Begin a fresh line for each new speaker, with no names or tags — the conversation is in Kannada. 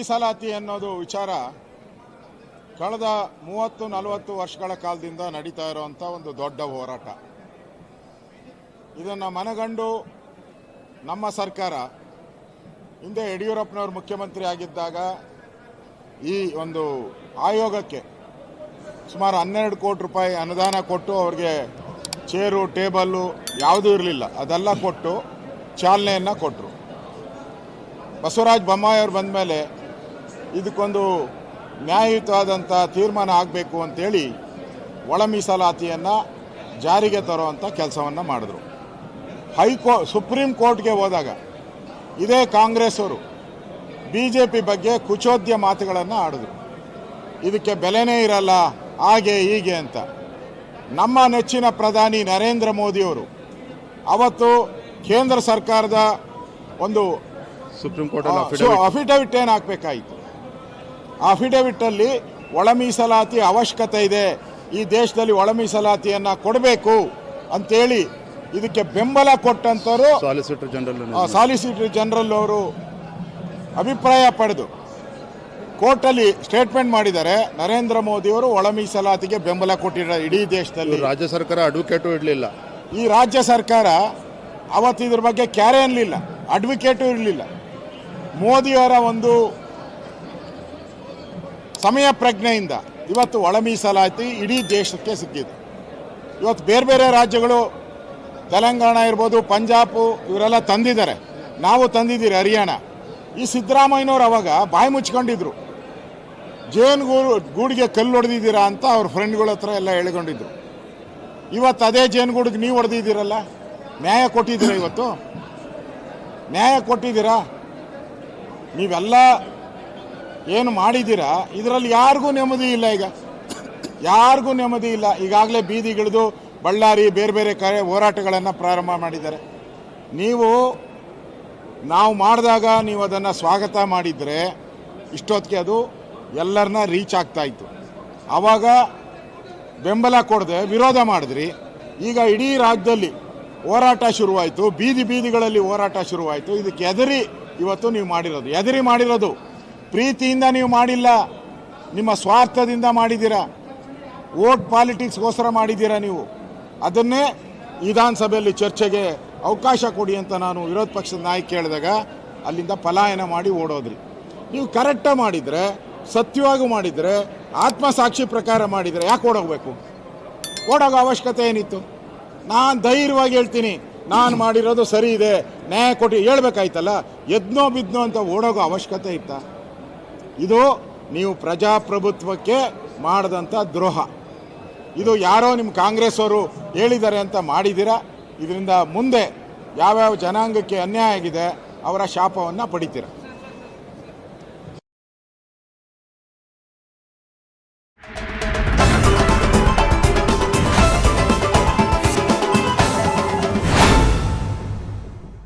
ಮೀಸಲಾತಿ ಅನ್ನೋದು ವಿಚಾರ ಕಳೆದ ಮೂವತ್ತು, ನಲವತ್ತು ವರ್ಷಗಳ ಕಾಲದಿಂದ ನಡೀತಾ ಇರುವಂಥ ಒಂದು ದೊಡ್ಡ ಹೋರಾಟ. ಇದನ್ನು ಮನಗಂಡು ನಮ್ಮ ಸರ್ಕಾರ, ಹಿಂದೆ ಯಡಿಯೂರಪ್ಪನವರು ಮುಖ್ಯಮಂತ್ರಿ ಆಗಿದ್ದಾಗ ಈ ಒಂದು ಆಯೋಗಕ್ಕೆ ಸುಮಾರು ಹನ್ನೆರಡು ಕೋಟಿ ರೂಪಾಯಿ ಅನುದಾನ ಕೊಟ್ಟು ಅವ್ರಿಗೆ ಚೇರು, ಟೇಬಲ್ಲು ಯಾವುದೂ ಇರಲಿಲ್ಲ. ಅದೆಲ್ಲ ಕೊಟ್ಟು ಚಾಲನೆಯನ್ನು ಕೊಟ್ಟರು ಬಸವರಾಜ ಬೊಮ್ಮಾಯಿ ಅವರು ಬಂದ ಮೇಲೆ ಇದಕ್ಕೊಂದು ನ್ಯಾಯಯುತವಾದಂಥ ತೀರ್ಮಾನ ಆಗಬೇಕು ಅಂತೇಳಿ ಒಳ ಮೀಸಲಾತಿಯನ್ನು ಜಾರಿಗೆ ತರುವಂಥ ಕೆಲಸವನ್ನು ಮಾಡಿದ್ರು. ಹೈಕೋ ಸುಪ್ರೀಂ ಕೋರ್ಟ್ಗೆ ಹೋದಾಗ ಇದೇ ಕಾಂಗ್ರೆಸ್ ಅವರು ಬಿ ಜೆ ಪಿ ಬಗ್ಗೆ ಕುಚೋದ್ಯ ಮಾತುಗಳನ್ನು ಆಡಿದ್ರು. ಇದಕ್ಕೆ ಬೆಲೆನೇ ಇರಲ್ಲ ಹಾಗೆ ಹೀಗೆ ಅಂತ. ನಮ್ಮ ನೆಚ್ಚಿನ ಪ್ರಧಾನಿ ನರೇಂದ್ರ ಮೋದಿಯವರು ಅವತ್ತು ಕೇಂದ್ರ ಸರ್ಕಾರದ ಒಂದು
ಸುಪ್ರೀಂ ಕೋರ್ಟ್
ಅಫಿಡವಿಟ್ ಏನು ಹಾಕಬೇಕಾಯಿತು? ಅಫಿಡವಿಟ್ ಅಲ್ಲಿ ಒಳ ಮೀಸಲಾತಿ ಅವಶ್ಯಕತೆ ಇದೆ. ಈ ದೇಶದಲ್ಲಿ ಒಳ ಮೀಸಲಾತಿಯನ್ನು ಕೊಡಬೇಕು ಅಂತೇಳಿ ಇದಕ್ಕೆ ಬೆಂಬಲ ಕೊಟ್ಟಂಥವರು
ಸಾಲಿಸಿಟರ್ ಜನರಲ್
ಸಾಲಿಸಿಟರ್ ಜನರಲ್ ಅವರು ಅಭಿಪ್ರಾಯ ಪಡೆದು ಕೋರ್ಟಲ್ಲಿ ಸ್ಟೇಟ್ಮೆಂಟ್ ಮಾಡಿದ್ದಾರೆ. ನರೇಂದ್ರ ಮೋದಿಯವರು ಒಳ ಮೀಸಲಾತಿಗೆ ಬೆಂಬಲ ಕೊಟ್ಟಿದ್ದಾರೆ ಇಡೀ ದೇಶದಲ್ಲಿ.
ರಾಜ್ಯ ಸರ್ಕಾರ ಅಡ್ವೊಕೇಟು ಇರಲಿಲ್ಲ
ಈ ರಾಜ್ಯ ಸರ್ಕಾರ ಅವತ್ತು ಇದ್ರ ಬಗ್ಗೆ ಕ್ಯಾರೆ ಅನ್ನಲಿಲ್ಲ ಅಡ್ವೊಕೇಟು ಇರಲಿಲ್ಲ. ಮೋದಿಯವರ ಒಂದು ಸಮಯ ಪ್ರಜ್ಞೆಯಿಂದ ಇವತ್ತು ಒಳ ಮೀಸಲಾತಿ ಇಡೀ ದೇಶಕ್ಕೆ ಸಿಕ್ಕಿದೆ. ಇವತ್ತು ಬೇರೆ ಬೇರೆ ರಾಜ್ಯಗಳು, ತೆಲಂಗಾಣ ಇರ್ಬೋದು, ಪಂಜಾಬು ಇವರೆಲ್ಲ ತಂದಿದ್ದಾರೆ. ನಾವು ತಂದಿದ್ದೀರಿ ಹರಿಯಾಣ. ಈ ಸಿದ್ದರಾಮಯ್ಯನವ್ರು ಅವಾಗ ಬಾಯಿ ಮುಚ್ಕೊಂಡಿದ್ರು ಜೇನು ಗೂಡು ಗೂಡಿಗೆ ಕಲ್ಲು ಹೊಡೆದಿದ್ದೀರಾ ಅಂತ ಅವ್ರ ಫ್ರೆಂಡ್ಗಳ ಹತ್ರ ಎಲ್ಲ ಹೇಳ್ಕೊಂಡಿದ್ರು. ಇವತ್ತು ಅದೇ ಜೇನುಗೂಡಿಗೆ ನೀವು ಹೊಡೆದಿದ್ದೀರಲ್ಲ? ನ್ಯಾಯ ಕೊಟ್ಟಿದ್ದೀರಾ ಇವತ್ತು? ನ್ಯಾಯ ಕೊಟ್ಟಿದ್ದೀರಾ? ನೀವೆಲ್ಲ ಏನು ಮಾಡಿದ್ದೀರಾ? ಇದರಲ್ಲಿ ಯಾರಿಗೂ ನೆಮ್ಮದಿ ಇಲ್ಲ ಈಗ. ಯಾರಿಗೂ ನೆಮ್ಮದಿ ಇಲ್ಲ. ಈಗಾಗಲೇ ಬೀದಿಗಿಳಿದು ಬಳ್ಳಾರಿ ಬೇರೆ ಬೇರೆ ಕಡೆ ಹೋರಾಟಗಳನ್ನು ಪ್ರಾರಂಭ ಮಾಡಿದ್ದಾರೆ. ನೀವು, ನಾವು ಮಾಡಿದಾಗ ನೀವು ಅದನ್ನು ಸ್ವಾಗತ ಮಾಡಿದರೆ ಇಷ್ಟೊತ್ತಿಗೆ ಅದು ಎಲ್ಲರನ್ನ ರೀಚ್ ಆಗ್ತಾ ಇತ್ತು. ಆವಾಗ ಬೆಂಬಲ ಕೊಡದೆ, ವಿರೋಧ ಮಾಡಿದ್ರಿ. ಈಗ ಇಡೀ ರಾಜ್ಯದಲ್ಲಿ ಹೋರಾಟ ಶುರುವಾಯಿತು. ಬೀದಿ ಬೀದಿಗಳಲ್ಲಿ ಹೋರಾಟ ಶುರುವಾಯಿತು. ಇದಕ್ಕೆ ಎದರಿ ಇವತ್ತು ನೀವು ಮಾಡಿರೋದು. ಎದರಿ ಮಾಡಿರೋದು ಪ್ರೀತಿಯಿಂದ ನೀವು ಮಾಡಿಲ್ಲ, ನಿಮ್ಮ ಸ್ವಾರ್ಥದಿಂದ ಮಾಡಿದ್ದೀರಾ, ವೋಟ್ ಪಾಲಿಟಿಕ್ಸ್ಗೋಸ್ಕರ ಮಾಡಿದ್ದೀರಾ ನೀವು? ಅದನ್ನೇ ವಿಧಾನಸಭೆಯಲ್ಲಿ ಚರ್ಚೆಗೆ ಅವಕಾಶ ಕೊಡಿ ಅಂತ ನಾನು ವಿರೋಧ ಪಕ್ಷದ ನಾಯಕ ಕೇಳಿದಾಗ ಅಲ್ಲಿಂದ ಪಲಾಯನ ಮಾಡಿ ಓಡೋದ್ರಿ. ನೀವು ಕರೆಕ್ಟಾಗಿ ಮಾಡಿದರೆ, ಸತ್ಯವಾಗಿ ಮಾಡಿದರೆ, ಆತ್ಮಸಾಕ್ಷಿ ಪ್ರಕಾರ ಮಾಡಿದರೆ ಯಾಕೆ ಓಡೋಗ್ಬೇಕು? ಓಡೋಗೋ ಅವಶ್ಯಕತೆ ಏನಿತ್ತು? ನಾನು ಧೈರ್ಯವಾಗಿ ಹೇಳ್ತೀನಿ, ನಾನು ಮಾಡಿರೋದು ಸರಿ ಇದೆ, ನ್ಯಾಯ ಕೊಟ್ಟು, ಹೇಳ್ಬೇಕಾಯ್ತಲ್ಲ? ಎದ್ನೋ ಬಿದ್ನೋ ಅಂತ ಓಡೋಗೋ ಅವಶ್ಯಕತೆ ಇತ್ತಾ? ಇದು ನೀವು ಪ್ರಜಾಪ್ರಭುತ್ವಕ್ಕೆ ಮಾಡಿದಂಥ ದ್ರೋಹ. ಇದು ಯಾರೋ ನಿಮ್ಮ ಕಾಂಗ್ರೆಸ್ ಅವರು ಹೇಳಿದ್ದಾರೆ ಅಂತ ಮಾಡಿದ್ದೀರಾ ಇದರಿಂದ ಮುಂದೆ ಯಾವ್ಯಾವ ಜನಾಂಗಕ್ಕೆ ಅನ್ಯಾಯ ಆಗಿದೆ, ಅವರ ಶಾಪವನ್ನು ಪಡಿತೀರ?